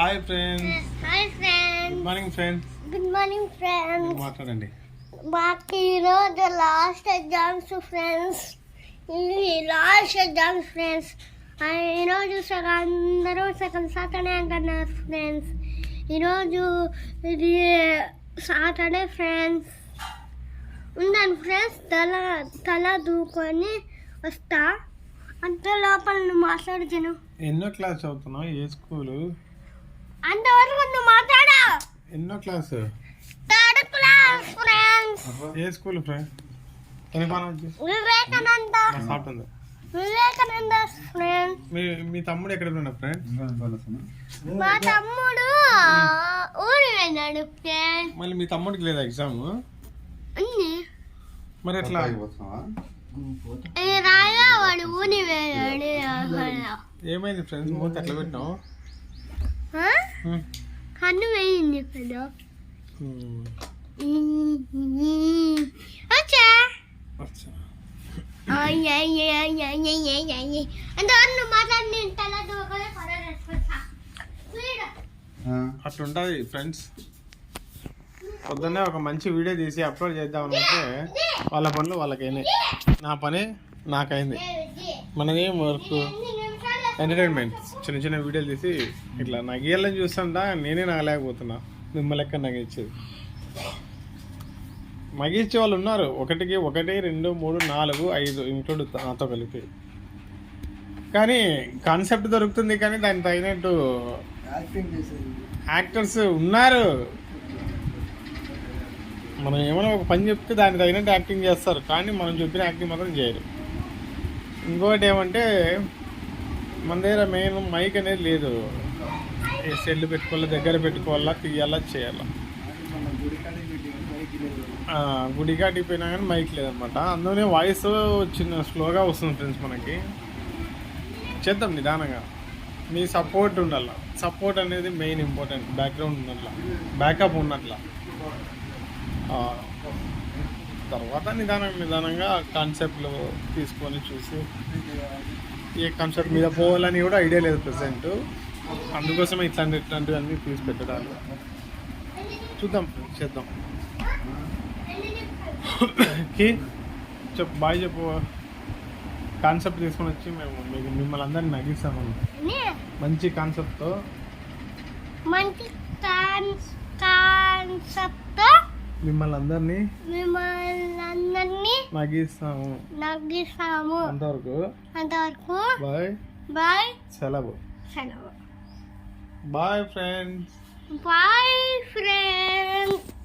Hi friends hi friends good morning friends good morning friends మాట్లాడండి? మాకు ఈరోజు last exams friends ఇది last exams friends ఈరోజు సగం అందరూ సగం సాటర్డే అంటున్నారు ఫ్రెండ్స్ ఈరోజు ఇది సాటర్డే ఫ్రెండ్స్ ఉందండి ఫ్రెండ్స్ తల తల దూకొని వస్తా. అంత లోపల నువ్వు మాట్లాడుతాను ఎన్నో క్లాస్ చదువుతున్నావు? ఏ స్కూలు? అంతవరకు నువ్వు మాట్లాడా? ఎన్నో క్లాస్? థర్డ్ క్లాస్ ఫ్రెండ్స్ ఏ స్కూల్ ఫ్రెండ్ వివేకానంద. ఉంది. వివేకానంద ఫ్రెండ్స్ మీ మీ తమ్ముడు ఎక్కడ ఉన్నాడు ఫ్రెండ్ మా తమ్ముడు ఊరి వెళ్ళాడు ఫ్రెండ్స్ మళ్ళీ మీ తమ్ముడికి లేదా ఎగ్జామ్ అన్ని మరి ఎట్లా? రాగా వాడు ఊరి వెళ్ళాడు. ఏమైంది ఫ్రెండ్స్ మూత ఎట్లా పెట్టినావు? హ్మ్. కన్ను వేయింది. వచ్చా పడేసుకుంటా అట్లుంటది ఫ్రెండ్స్ పొద్దున్నే ఒక మంచి వీడియో తీసి అప్లోడ్ చేద్దామనంటే వాళ్ళ పనులు వాళ్ళకైనాయి. నా పని నాకైంది. మనదేం వర్క్ ఎంటర్టైన్మెంట్ చిన్న చిన్న వీడియోలు తీసి ఇట్లా నగేళ్ళని చూస్తుంటా నేనే నగలేకపోతున్నా. మిమ్మల్ని లెక్క నగించేది మగించే వాళ్ళు ఉన్నారు. ఒకటికి ఒకటి రెండు మూడు నాలుగు ఐదు ఇంక్లూడ్ నాతో కలిపి. కానీ కాన్సెప్ట్ దొరుకుతుంది కానీ దానికి తగినట్టు యాక్టర్స్ ఉన్నారు. మనం ఏమైనా ఒక పని చెప్తే దానికి తగినట్టు యాక్టింగ్ చేస్తారు. కానీ మనం చెప్పిన యాక్టింగ్ మాత్రం చేయరు. ఇంకోటి ఏమంటే మన దగ్గర మెయిన్ మైక్ అనేది లేదు. ఈ సెల్ పెట్టుకోవాలా దగ్గర పెట్టుకోవాలా తీయాలా చేయాలా. గుడి కాటికి పోయినా కానీ మైక్ లేదనమాట. అందులోనే వాయిస్ చిన్న స్లోగా వస్తుంది ఫ్రెండ్స్ మనకి. చేద్దాం నిదానంగా. మీ సపోర్ట్ ఉండాల? సపోర్ట్ అనేది మెయిన్ ఇంపార్టెంట్ బ్యాక్గ్రౌండ్ ఉన్నట్ల బ్యాకప్ ఉన్నట్ల. తర్వాత నిదానం నిదానంగా కాన్సెప్ట్లు తీసుకొని చూసి ఏ కాన్సెప్ట్ మీద పోవాలని కూడా ఐడియా లేదు ప్రజెంట్ అందుకోసమే ఇట్లాంటి ఇట్లాంటివన్నీ తీసి పెట్టడాలు. చూద్దాం చేద్దాం. కి చెప్పు బాయ్ చెప్పు. కాన్సెప్ట్ తీసుకొని వచ్చి మేము మీకు మిమ్మల్ని అందరినీ నగిస్తాము. మంచి కాన్సెప్ట్తో మంచి కాన్స్ కాన్సెప్ట్ మిమ్మల్ని అందరినీ మిమ్మల్ని నగిస్తాము. నగ్గిస్తాము అంతవరకు. అంతవరకు. బాయ్ బాయ్ సెలవు. సెలవు. Bye friends boy friend